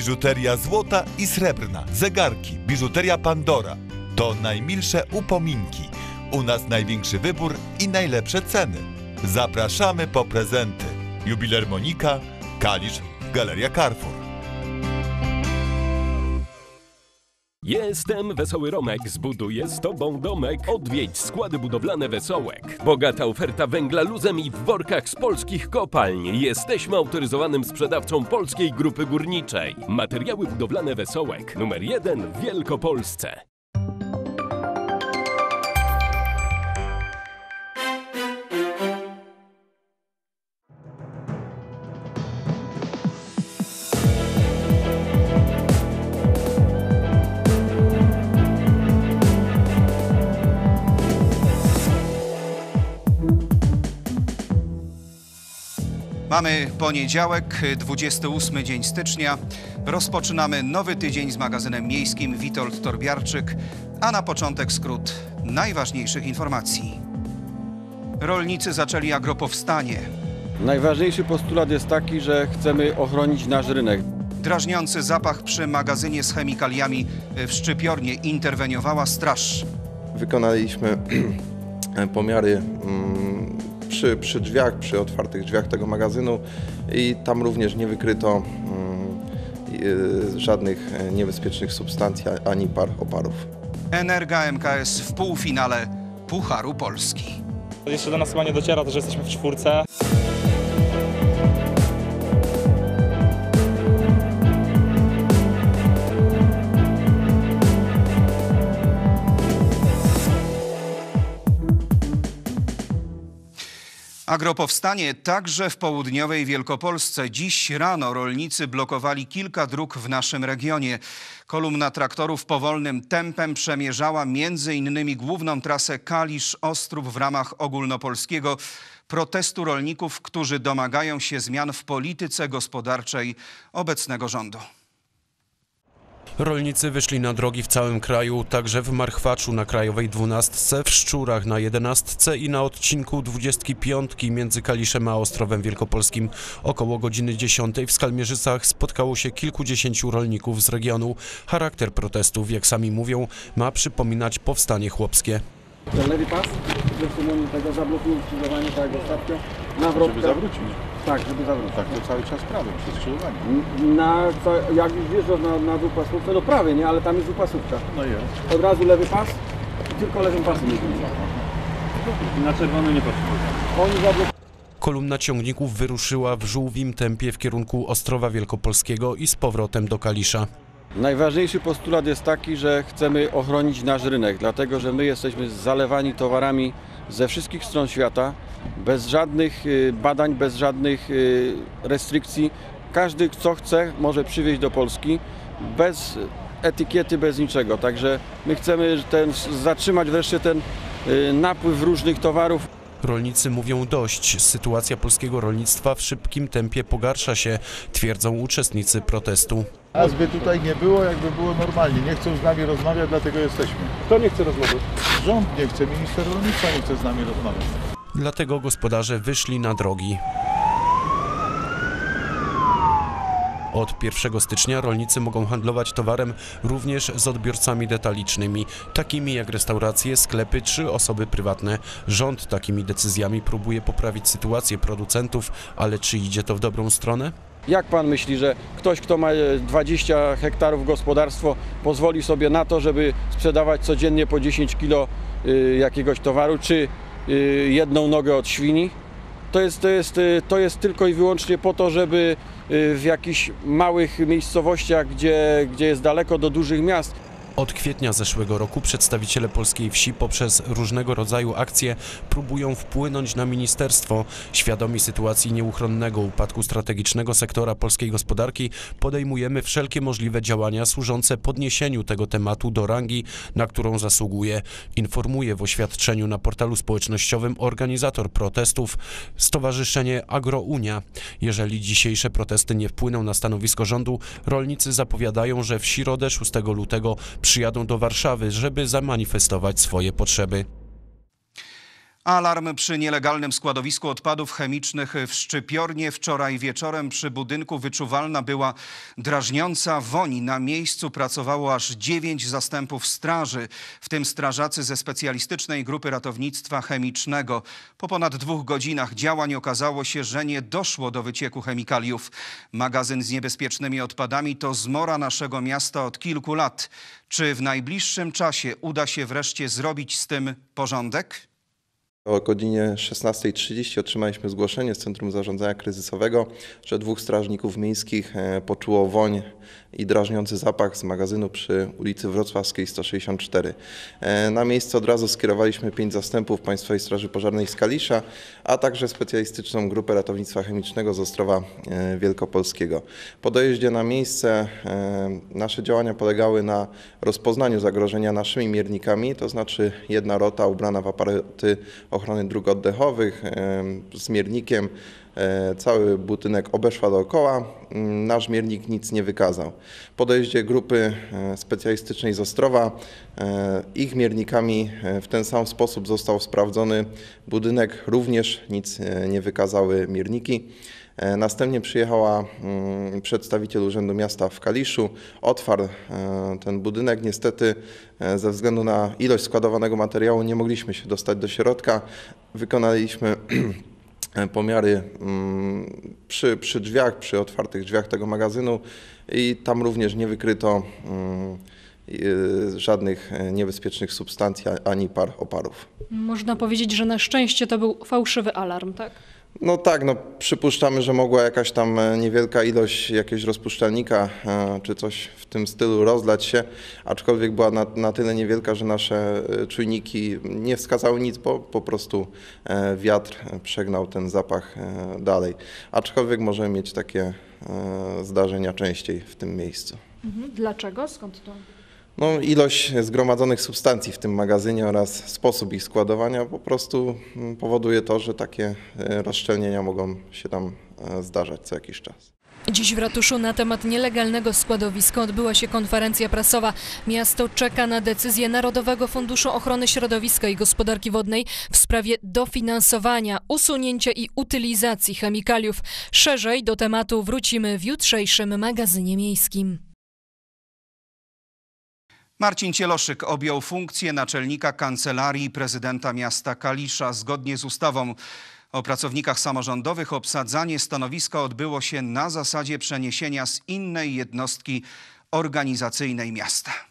Biżuteria złota i srebrna, zegarki, biżuteria Pandora. To najmilsze upominki. U nas największy wybór i najlepsze ceny. Zapraszamy po prezenty. Jubiler Monika, Kalisz, Galeria Carrefour. Jestem Wesoły Romek, zbuduję z tobą domek. Odwiedź składy budowlane Wesołek. Bogata oferta węgla luzem i w workach z polskich kopalń. Jesteśmy autoryzowanym sprzedawcą Polskiej Grupy Górniczej. Materiały budowlane Wesołek. Numer jeden w Wielkopolsce. Mamy poniedziałek, 28 dzień stycznia. Rozpoczynamy nowy tydzień z magazynem miejskim Witold Torbiarczyk, a na początek skrót najważniejszych informacji. Rolnicy zaczęli agropowstanie. Najważniejszy postulat jest taki, że chcemy ochronić nasz rynek. Drażniący zapach przy magazynie z chemikaliami w Szczypiornie interweniowała straż. Wykonaliśmy pomiary mm, przy, przy drzwiach, przy otwartych drzwiach tego magazynu i tam również nie wykryto mm, y, żadnych e, niebezpiecznych substancji ani par oparów. Energa MKS w półfinale Pucharu Polski. Jeszcze do nas chyba nie dociera to, że jesteśmy w czwórce. Agropowstanie także w południowej Wielkopolsce. Dziś rano rolnicy blokowali kilka dróg w naszym regionie. Kolumna traktorów powolnym tempem przemierzała innymi główną trasę Kalisz-Ostrów w ramach ogólnopolskiego protestu rolników, którzy domagają się zmian w polityce gospodarczej obecnego rządu. Rolnicy wyszli na drogi w całym kraju, także w Marchwaczu na Krajowej 12, w Szczurach na 11 i na odcinku 25 między Kaliszem a Ostrowem Wielkopolskim. Około godziny 10 w Skalmierzycach spotkało się kilkudziesięciu rolników z regionu. Charakter protestów, jak sami mówią, ma przypominać powstanie chłopskie. Ten lewy pas, zresztą tego zablokują tak ostatnio. Nawrotka. Żeby zawrócić. Tak, żeby zawrócić. Tak to cały czas prawym, przez skrzyżowanie. Na, co- jak już wjeżdżasz na, na dwupasówce, no prawie, nie, ale tam jest dwupasówka. No jest. Od razu lewy pas i tylko lewym pasem jedziemy. Na czerwony nie potrzebuje. Oni zablokowali. Kolumna ciągników wyruszyła w żółwim tempie w kierunku Ostrowa Wielkopolskiego i z powrotem do Kalisza. Najważniejszy postulat jest taki, że chcemy ochronić nasz rynek, dlatego że my jesteśmy zalewani towarami ze wszystkich stron świata, bez żadnych y, badań, bez żadnych y, restrykcji. Każdy, co chce, może przywieźć do Polski bez etykiety, bez niczego. Także my chcemy ten, zatrzymać wreszcie ten y, napływ różnych towarów. Rolnicy mówią dość. Sytuacja polskiego rolnictwa w szybkim tempie pogarsza się, twierdzą uczestnicy protestu. Nas by tutaj nie było, jakby było normalnie. Nie chcą z nami rozmawiać, dlatego jesteśmy. Kto nie chce rozmowy? Rząd nie chce, minister rolnictwa nie chce z nami rozmawiać. Dlatego gospodarze wyszli na drogi. Od 1 stycznia rolnicy mogą handlować towarem również z odbiorcami detalicznymi, takimi jak restauracje, sklepy czy osoby prywatne. Rząd takimi decyzjami próbuje poprawić sytuację producentów, ale czy idzie to w dobrą stronę? Jak pan myśli, że ktoś, kto ma e, 20 hektarów gospodarstwo, pozwoli sobie na to, żeby sprzedawać codziennie po 10 kilo y, jakiegoś towaru, czy y, jedną nogę od świni? To jest, to, jest, y, to jest tylko i wyłącznie po to, żeby y, w jakichś małych miejscowościach, gdzie, gdzie jest daleko do dużych miast, Od kwietnia zeszłego roku przedstawiciele polskiej wsi poprzez różnego rodzaju akcje próbują wpłynąć na ministerstwo. Świadomi sytuacji nieuchronnego upadku strategicznego sektora polskiej gospodarki podejmujemy wszelkie możliwe działania służące podniesieniu tego tematu do rangi, na którą zasługuje. Informuje w oświadczeniu na portalu społecznościowym organizator protestów Stowarzyszenie Agrounia. Jeżeli dzisiejsze protesty nie wpłyną na stanowisko rządu, rolnicy zapowiadają, że w środę 6 lutego przyjadą do Warszawy, żeby zamanifestować swoje potrzeby. Alarm przy nielegalnym składowisku odpadów chemicznych w Szczypiornie. Wczoraj wieczorem przy budynku wyczuwalna była drażniąca woń. Na miejscu pracowało aż dziewięć zastępów straży, w tym strażacy ze specjalistycznej grupy ratownictwa chemicznego. Po ponad dwóch godzinach działań okazało się, że nie doszło do wycieku chemikaliów. Magazyn z niebezpiecznymi odpadami to zmora naszego miasta od kilku lat. Czy w najbliższym czasie uda się wreszcie zrobić z tym porządek? O godzinie 16.30 otrzymaliśmy zgłoszenie z Centrum Zarządzania Kryzysowego, że dwóch strażników miejskich e, poczuło woń i drażniący zapach z magazynu przy ulicy Wrocławskiej 164. E, Na miejsce od razu skierowaliśmy pięć zastępów Państwowej Straży Pożarnej z Kalisza, a także specjalistyczną grupę ratownictwa chemicznego z Ostrowa e, Wielkopolskiego. Po dojeździe na miejsce e, nasze działania polegały na rozpoznaniu zagrożenia naszymi miernikami, to znaczy jedna rota ubrana w aparaty ochrony dróg oddechowych z miernikiem. E, Cały budynek obeszła dookoła. Mm, Nasz miernik nic nie wykazał. Po dojeździe grupy e, specjalistycznej z Ostrowa e, ich miernikami w ten sam sposób został sprawdzony budynek. Również nic nie wykazały mierniki. Następnie przyjechała mm, przedstawiciel Urzędu Miasta w Kaliszu, otwarł ten budynek. Niestety ze względu na ilość składowanego materiału nie mogliśmy się dostać do środka. Wykonaliśmy pomiary mm, przy, przy drzwiach, przy otwartych drzwiach tego magazynu i tam również nie wykryto mm, y, żadnych e, niebezpiecznych substancji ani par oparów. Można powiedzieć, że na szczęście to był fałszywy alarm, tak? No tak, no przypuszczamy, że mogła jakaś tam e, niewielka ilość jakiegoś rozpuszczalnika e, czy coś w tym stylu rozlać się, aczkolwiek była na, na tyle niewielka, że nasze e, czujniki nie wskazały nic, bo po prostu wiatr przegnał ten zapach dalej. Aczkolwiek możemy mieć takie zdarzenia częściej w tym miejscu. Mhm. Dlaczego? Skąd to? No, ilość zgromadzonych substancji w tym magazynie oraz sposób ich składowania po prostu mm, powoduje to, że takie e, rozszczelnienia mogą się tam e, zdarzać co jakiś czas. Dziś w ratuszu na temat nielegalnego składowiska odbyła się konferencja prasowa. Miasto czeka na decyzję Narodowego Funduszu Ochrony Środowiska i Gospodarki Wodnej w sprawie dofinansowania, usunięcia i utylizacji chemikaliów. Szerzej do tematu wrócimy w jutrzejszym magazynie miejskim. Marcin Cieloszyk objął funkcję naczelnika Kancelarii Prezydenta Miasta Kalisza. Zgodnie z ustawą o pracownikach samorządowych obsadzanie stanowiska odbyło się na zasadzie przeniesienia z innej jednostki organizacyjnej miasta.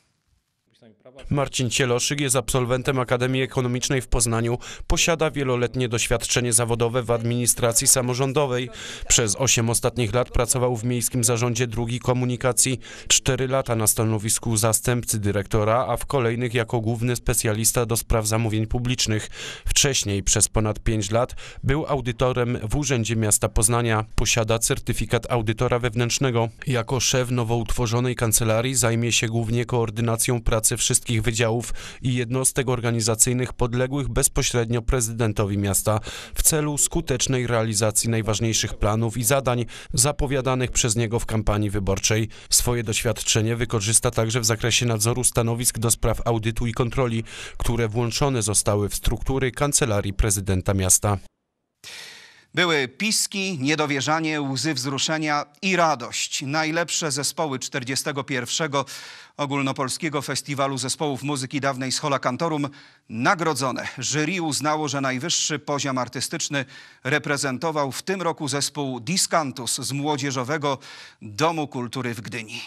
Marcin Cieloszyk jest absolwentem Akademii Ekonomicznej w Poznaniu. Posiada wieloletnie doświadczenie zawodowe w administracji samorządowej. Przez 8 ostatnich lat pracował w Miejskim Zarządzie Dróg Komunikacji, 4 lata na stanowisku zastępcy dyrektora, a w kolejnych jako główny specjalista do spraw zamówień publicznych. Wcześniej przez ponad 5 lat był audytorem w Urzędzie Miasta Poznania. Posiada certyfikat audytora wewnętrznego. Jako szef nowo utworzonej kancelarii zajmie się głównie koordynacją pracy wszystkich wydziałów i jednostek organizacyjnych podległych bezpośrednio prezydentowi miasta w celu skutecznej realizacji najważniejszych planów i zadań zapowiadanych przez niego w kampanii wyborczej. Swoje doświadczenie wykorzysta także w zakresie nadzoru stanowisk do spraw audytu i kontroli, które włączone zostały w struktury Kancelarii Prezydenta Miasta. Były piski, niedowierzanie, łzy wzruszenia i radość. Najlepsze zespoły 41. Ogólnopolskiego Festiwalu Zespołów Muzyki Dawnej z Hola Cantorum nagrodzone. Jury uznało, że najwyższy poziom artystyczny reprezentował w tym roku zespół Discantus z Młodzieżowego Domu Kultury w Gdyni.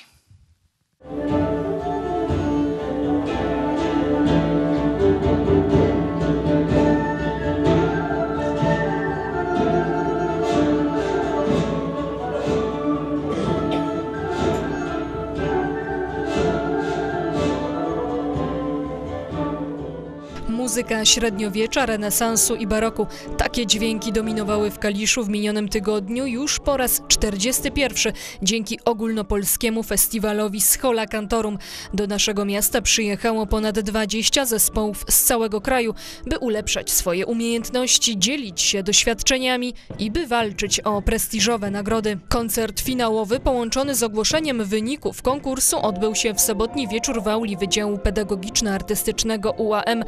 Muzyka średniowiecza, renesansu i baroku. Takie dźwięki dominowały w Kaliszu w minionym tygodniu już po raz 41 dzięki ogólnopolskiemu festiwalowi Schola Cantorum. Do naszego miasta przyjechało ponad 20 zespołów z całego kraju, by ulepszać swoje umiejętności, dzielić się doświadczeniami i by walczyć o prestiżowe nagrody. Koncert finałowy połączony z ogłoszeniem wyników konkursu odbył się w sobotni wieczór w auli Wydziału Pedagogiczno-Artystycznego UAM.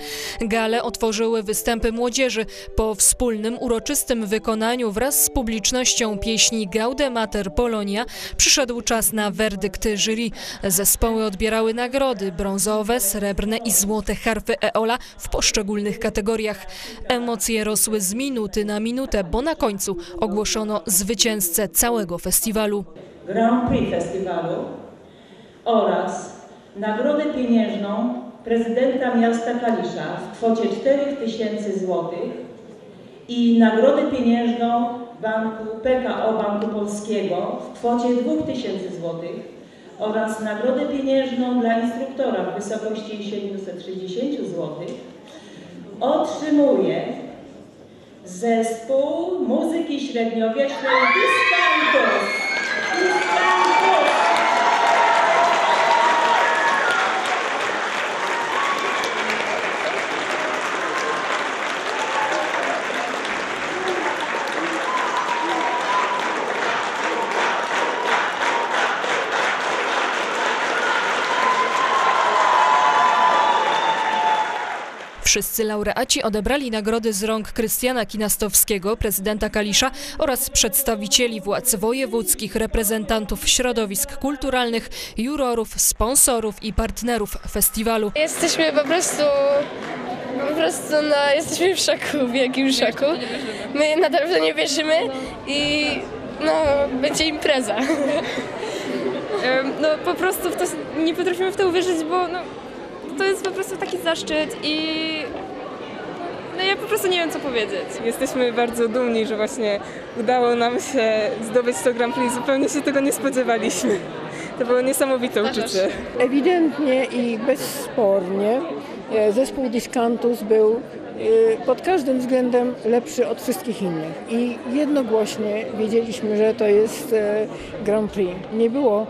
Galę otworzyły występy młodzieży. Po wspólnym, uroczystym wykonaniu wraz z publicznością pieśni Gaude Mater Polonia przyszedł czas na werdykt jury. Zespoły odbierały nagrody brązowe, srebrne i złote harfy Eola w poszczególnych kategoriach. Emocje rosły z minuty na minutę, bo na końcu ogłoszono zwycięzcę całego festiwalu. Grand Prix Festiwalu oraz nagrodę pieniężną prezydenta miasta Kalisza w kwocie 4000 zł i nagrodę pieniężną banku PKO Banku Polskiego w kwocie 2000 zł oraz nagrodę pieniężną dla instruktora w wysokości 760 zł otrzymuje zespół muzyki średniowiecznej. Discantos. Wszyscy laureaci odebrali nagrody z rąk Krystiana Kinastowskiego, prezydenta Kalisza oraz przedstawicieli władz wojewódzkich, reprezentantów środowisk kulturalnych, jurorów, sponsorów i partnerów festiwalu. Jesteśmy po prostu, po prostu no, jesteśmy w szoku, w wielkim szoku. My nadal w to nie wierzymy i no, będzie impreza. No po prostu w to, nie potrafimy w to uwierzyć, bo no, to jest po prostu taki zaszczyt i no ja po prostu nie wiem co powiedzieć. Jesteśmy bardzo dumni, że właśnie udało nam się zdobyć to Grand Prix. Zupełnie się tego nie spodziewaliśmy. To było niesamowite uczucie. Ewidentnie i bezspornie e, zespół Discantus był e, pod każdym względem lepszy od wszystkich innych i jednogłośnie wiedzieliśmy, że to jest e, Grand Prix. Nie było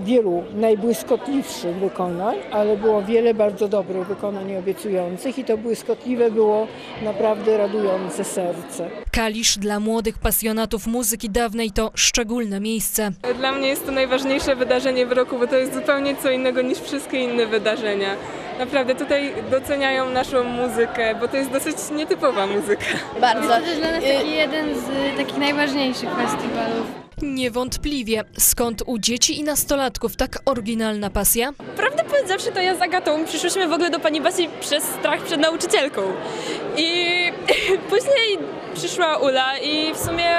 wielu najbłyskotliwszych wykonań, ale było wiele bardzo dobrych wykonań i obiecujących i to błyskotliwe było naprawdę radujące serce. Kalisz dla młodych pasjonatów muzyki dawnej to szczególne miejsce. Dla mnie jest to najważniejsze wydarzenie w roku, bo to jest zupełnie co innego niż wszystkie inne wydarzenia. Naprawdę tutaj doceniają naszą muzykę, bo to jest dosyć nietypowa muzyka. Bardzo. To też dla nas taki jeden z takich najważniejszych festiwalów. Niewątpliwie, skąd u dzieci i nastolatków tak oryginalna pasja? Prawdę powiedziawszy, to ja z Agatą przyszłyśmy w ogóle do pani Basi przez strach przed nauczycielką. I później przyszła Ula i w sumie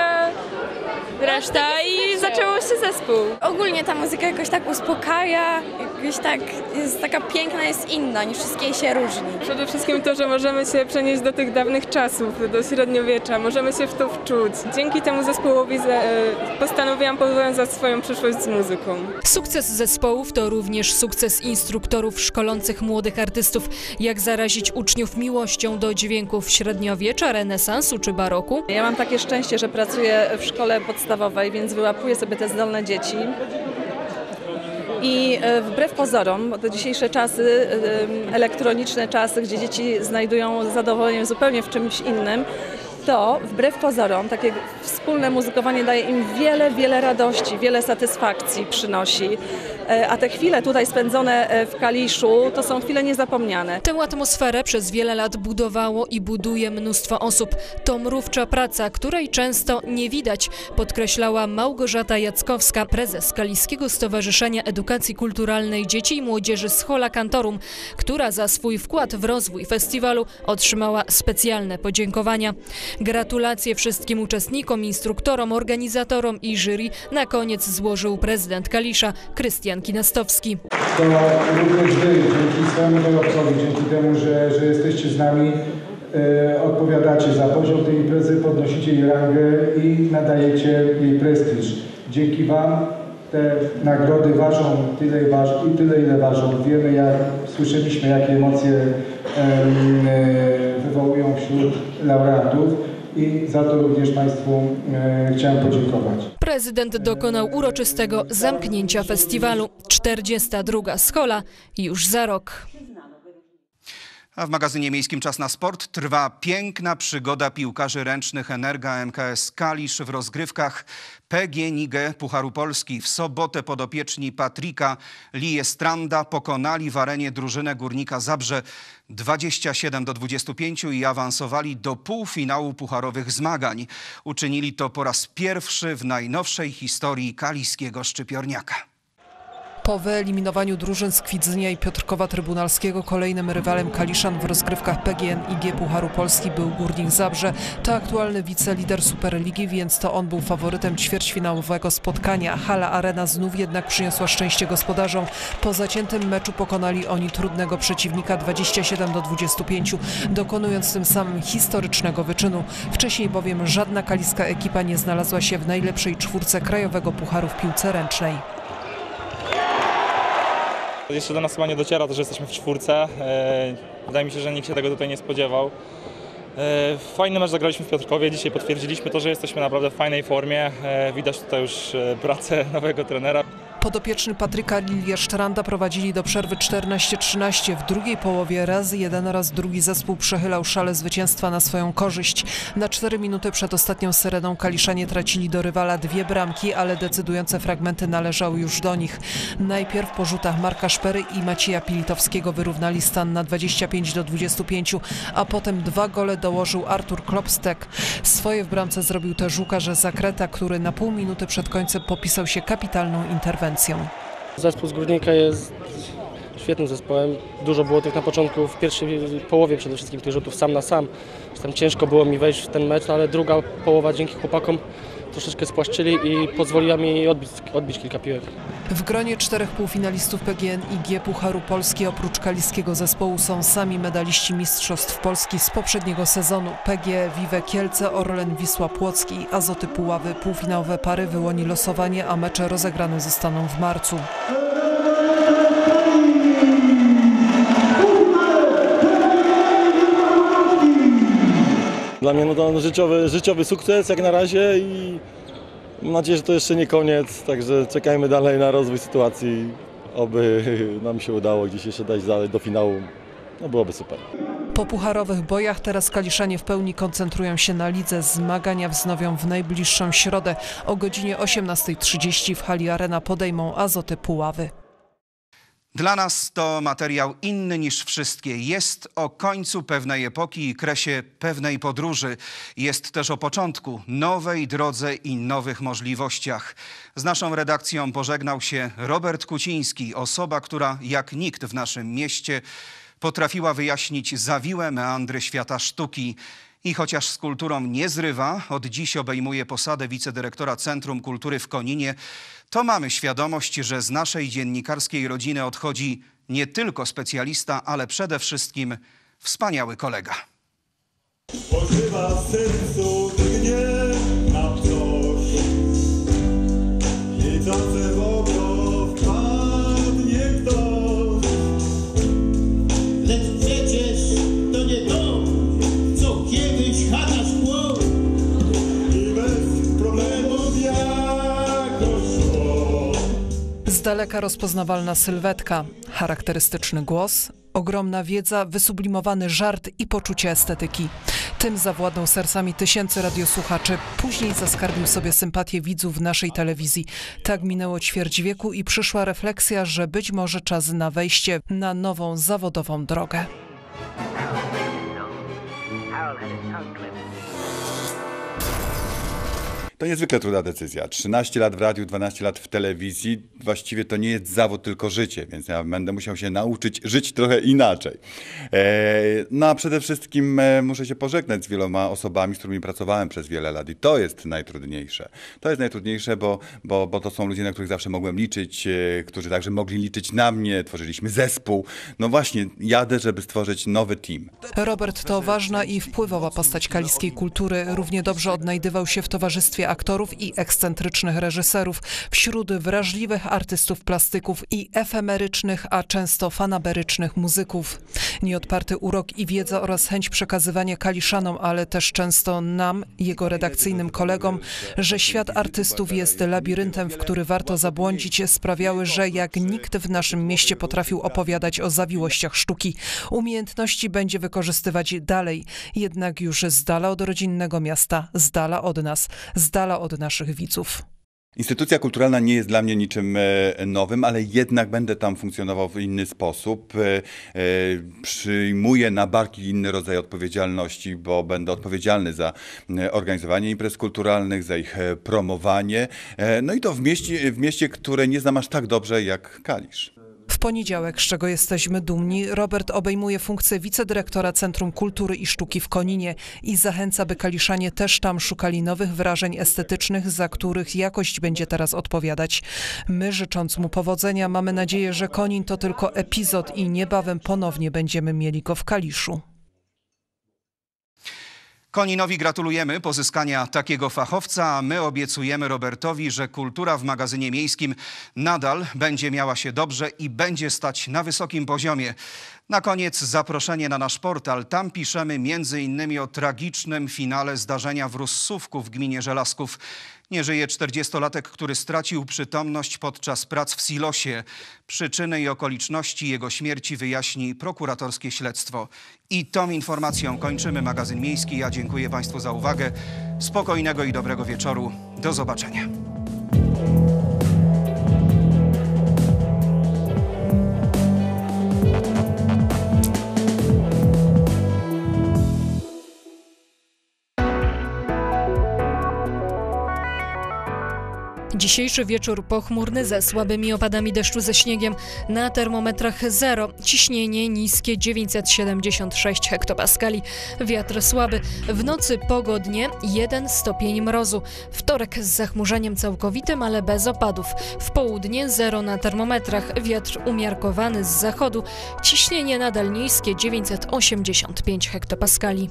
reszta i zaczęło się zespół. Ogólnie ta muzyka jakoś tak uspokaja, jakoś tak jest taka piękna, jest inna niż wszystkie się różni. Przede wszystkim to, że możemy się przenieść do tych dawnych czasów, do średniowiecza, możemy się w to wczuć. Dzięki temu zespołowi e, postanowiłam powiązać swoją przyszłość z muzyką. Sukces zespołów to również sukces instruktorów szkolących młodych artystów. Jak zarazić uczniów miłością do dźwięków średniowiecza, renesansu czy baroku? Ja mam takie szczęście, że pracuję w szkole podstawowej, więc wyłapuję sobie te zdolne dzieci. I e, wbrew pozorom, bo te dzisiejsze czasy, e, elektroniczne czasy, gdzie dzieci znajdują zadowolenie zupełnie w czymś innym, to wbrew pozorom takie wspólne muzykowanie daje im wiele, wiele radości, wiele satysfakcji przynosi. E, A te chwile tutaj spędzone e, w Kaliszu to są chwile niezapomniane. Tę atmosferę przez wiele lat budowało i buduje mnóstwo osób. To mrówcza praca, której często nie widać, podkreślała Małgorzata Jackowska, prezes Kaliskiego Stowarzyszenia Edukacji Kulturalnej Dzieci i Młodzieży z Hola Cantorum, która za swój wkład w rozwój festiwalu otrzymała specjalne podziękowania. Gratulacje wszystkim uczestnikom, instruktorom, organizatorom i jury na koniec złożył prezydent Kalisza, Krystian Kinastowski. to również Wy, dzięki swojemu dorobcowi, dzięki temu, że, że jesteście z nami, e, odpowiadacie za poziom tej imprezy, podnosicie jej rangę i nadajecie jej prestiż. Dzięki Wam te nagrody ważą tyle, waż, i tyle ile ważą. Wiemy, jak słyszeliśmy, jakie emocje em, e, wywołują wśród laureatów i za to również Państwu e, chciałem podziękować. Prezydent dokonał uroczystego zamknięcia festiwalu. 42. schola już za rok. A w magazynie miejskim Czas na Sport trwa piękna przygoda piłkarzy ręcznych Energa MKS Kalisz w rozgrywkach PGNiG Pucharu Polski. W sobotę podopieczni Patryka Liestranda pokonali w arenie drużynę Górnika Zabrze 27 do 25 i awansowali do półfinału pucharowych zmagań. Uczynili to po raz pierwszy w najnowszej historii kaliskiego szczypiorniaka. Po wyeliminowaniu drużyn z Kwidzynia i Piotrkowa Trybunalskiego kolejnym rywalem Kaliszan w rozgrywkach PGNiG Pucharu Polski był Górnik Zabrze. To aktualny wicelider Superligi, więc to on był faworytem ćwierćfinałowego spotkania. Hala Arena znów jednak przyniosła szczęście gospodarzom. Po zaciętym meczu pokonali oni trudnego przeciwnika 27 do 25, dokonując tym samym historycznego wyczynu. Wcześniej bowiem żadna kaliska ekipa nie znalazła się w najlepszej czwórce Krajowego Pucharu w piłce ręcznej. Jeszcze do nas chyba nie dociera to, że jesteśmy w czwórce. E, Wydaje mi się, że nikt się tego tutaj nie spodziewał. E, Fajny mecz zagraliśmy w Piotrkowie. Dzisiaj potwierdziliśmy to, że jesteśmy naprawdę w fajnej formie. E, Widać tutaj już pracę nowego trenera. Podopieczny Patryka Liliesztranda prowadzili do przerwy 14-13. W drugiej połowie raz jeden, raz drugi zespół przechylał szale zwycięstwa na swoją korzyść. Na 4 minuty przed ostatnią syreną Kaliszanie tracili do rywala dwie bramki, ale decydujące fragmenty należały już do nich. Najpierw po rzutach Marka Szpery i Macieja Pilitowskiego wyrównali stan na 25 do 25, a potem dwa gole dołożył Artur Klopstek. Swoje w bramce zrobił też Łukasz Zakreta, który na pół minuty przed końcem popisał się kapitalną interwencją. Zespół z Górnika jest świetnym zespołem. Dużo było tych na początku, w pierwszej połowie przede wszystkim tych rzutów sam na sam. Tam ciężko było mi wejść w ten mecz, no ale druga połowa dzięki chłopakom troszeczkę spłaszczyli i pozwoliła mi odbić, odbić kilka piłek. W gronie czterech półfinalistów PGNiG Pucharu Polski oprócz kaliskiego zespołu są sami medaliści Mistrzostw Polski z poprzedniego sezonu. PG Vive Kielce, Orlen Wisła Płock i Azoty Puławy. Półfinałowe pary wyłoni losowanie, a mecze rozegrane zostaną w marcu. Dla mnie no to życiowy, życiowy sukces jak na razie i mam nadzieję, że to jeszcze nie koniec, także czekajmy dalej na rozwój sytuacji, oby nam się udało gdzieś jeszcze dać dalej do finału, no byłoby super. Po pucharowych bojach teraz Kaliszanie w pełni koncentrują się na lidze. Zmagania wznowią w najbliższą środę. O godzinie 18.30 w hali Arena podejmą Azoty Puławy. Dla nas to materiał inny niż wszystkie. Jest o końcu pewnej epoki i kresie pewnej podróży. Jest też o początku nowej drodze i nowych możliwościach. Z naszą redakcją pożegnał się Robert Kuciński, osoba, która jak nikt w naszym mieście potrafiła wyjaśnić zawiłe meandry świata sztuki. I chociaż z kulturą nie zrywa, od dziś obejmuje posadę wicedyrektora Centrum Kultury w Koninie, to mamy świadomość, że z naszej dziennikarskiej rodziny odchodzi nie tylko specjalista, ale przede wszystkim wspaniały kolega. Sercu daleka rozpoznawalna sylwetka, charakterystyczny głos, ogromna wiedza, wysublimowany żart i poczucie estetyki. Tym zawładnął sercami tysięcy radiosłuchaczy. Później zaskarbił sobie sympatię widzów naszej telewizji. Tak minęło ćwierć wieku i przyszła refleksja, że być może czas na wejście na nową zawodową drogę. To niezwykle trudna decyzja. 13 lat w radiu, 12 lat w telewizji. Właściwie to nie jest zawód, tylko życie, więc ja będę musiał się nauczyć żyć trochę inaczej. E, no a przede wszystkim e, muszę się pożegnać z wieloma osobami, z którymi pracowałem przez wiele lat i to jest najtrudniejsze. To jest najtrudniejsze, bo, bo, bo to są ludzie, na których zawsze mogłem liczyć, e, którzy także mogli liczyć na mnie, tworzyliśmy zespół. No właśnie, jadę, żeby stworzyć nowy team. Robert to ważna i wpływowa postać kaliskiej kultury. Równie dobrze odnajdywał się w towarzystwie aktorów i ekscentrycznych reżyserów, wśród wrażliwych artystów plastyków i efemerycznych, a często fanaberycznych muzyków. Nieodparty urok i wiedza oraz chęć przekazywania Kaliszanom, ale też często nam, jego redakcyjnym kolegom, że świat artystów jest labiryntem, w który warto zabłądzić, sprawiały, że jak nikt w naszym mieście potrafił opowiadać o zawiłościach sztuki. Umiejętności będzie wykorzystywać dalej, jednak już z dala od rodzinnego miasta, z dala od nas, z od naszych widzów. Instytucja kulturalna nie jest dla mnie niczym e, nowym, ale jednak będę tam funkcjonował w inny sposób. E, e, Przyjmuję na barki inny rodzaj odpowiedzialności, bo będę odpowiedzialny za organizowanie imprez kulturalnych, za ich promowanie. No i to w mieście, w mieście, które nie znam aż tak dobrze jak Kalisz. W poniedziałek, z czego jesteśmy dumni, Robert obejmuje funkcję wicedyrektora Centrum Kultury i Sztuki w Koninie i zachęca, by Kaliszanie też tam szukali nowych wrażeń estetycznych, za których jakość będzie teraz odpowiadać. My, życząc mu powodzenia, mamy nadzieję, że Konin to tylko epizod i niebawem ponownie będziemy mieli go w Kaliszu. Koninowi gratulujemy pozyskania takiego fachowca, a my obiecujemy Robertowi, że kultura w magazynie miejskim nadal będzie miała się dobrze i będzie stać na wysokim poziomie. Na koniec zaproszenie na nasz portal. Tam piszemy innymi o tragicznym finale zdarzenia w Russówku w gminie Żelazków. Nie żyje 40-latek, który stracił przytomność podczas prac w silosie. Przyczyny i okoliczności jego śmierci wyjaśni prokuratorskie śledztwo. I tą informacją kończymy magazyn miejski. Ja dziękuję Państwu za uwagę. Spokojnego i dobrego wieczoru. Do zobaczenia. Dzisiejszy wieczór pochmurny ze słabymi opadami deszczu ze śniegiem. Na termometrach 0. Ciśnienie niskie 976 hektopaskali. Wiatr słaby. W nocy pogodnie 1 stopień mrozu. Wtorek z zachmurzeniem całkowitym, ale bez opadów. W południe 0 na termometrach. Wiatr umiarkowany z zachodu. Ciśnienie nadal niskie 985 hektopaskali.